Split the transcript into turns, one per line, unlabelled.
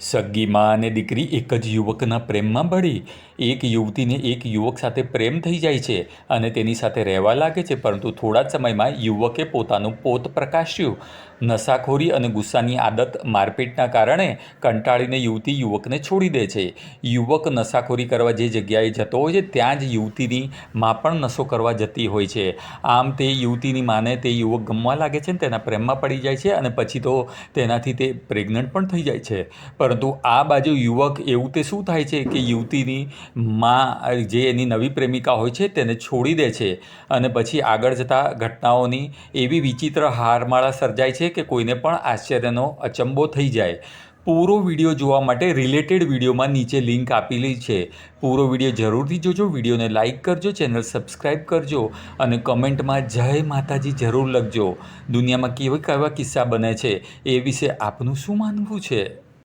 સગી મા અને દીકરી એક જ યુવકના પ્રેમમાં ભળી. એક યુવતીને એક યુવક સાથે પ્રેમ થઈ જાય છે અને તેની સાથે રહેવા લાગે છે, પરંતુ થોડા જ સમયમાં યુવકે પોતાનું પોત પ્રકાશ્યું. નશાખોરી અને ગુસ્સાની આદત મારપીટના કારણે કંટાળીને યુવતી યુવકને છોડી દે છે. યુવક નશાખોરી કરવા જે જગ્યાએ જતો હોય છે, ત્યાં જ યુવતીની માં પણ નશો કરવા જતી હોય છે. આમ તે યુવતીની માને તે યુવક ગમવા લાગે છે ને તેના પ્રેમમાં પડી જાય છે અને પછી તો તેનાથી તે પ્રેગ્નન્ટ પણ થઈ જાય છે. પરંતુ આ બાજુ યુવક એવું તે શું થાય છે કે યુવતીની માં જે એની નવી પ્રેમિકા હોય છે તેને છોડી દે છે અને પછી આગળ જતાં ઘટનાઓની એવી વિચિત્ર હારમાળા સર્જાય છે કે કોઈને પણ આશ્ચર્યનો અચંબો થઈ જાય. પૂરો વીડિયો જોવા માટે રિલેટેડ વિડીયોમાં નીચે લિંક આપેલી છે. પૂરો વીડિયો જરૂરથી જોજો, વિડીયોને લાઇક કરજો ચેનલ સબસ્ક્રાઈબ કરજો અને કમેન્ટમાં જય માતાજી જરૂર લખજો. દુનિયામાં કેવા કેવા કિસ્સા બને છે એ વિશે આપનું શું માનવું છે?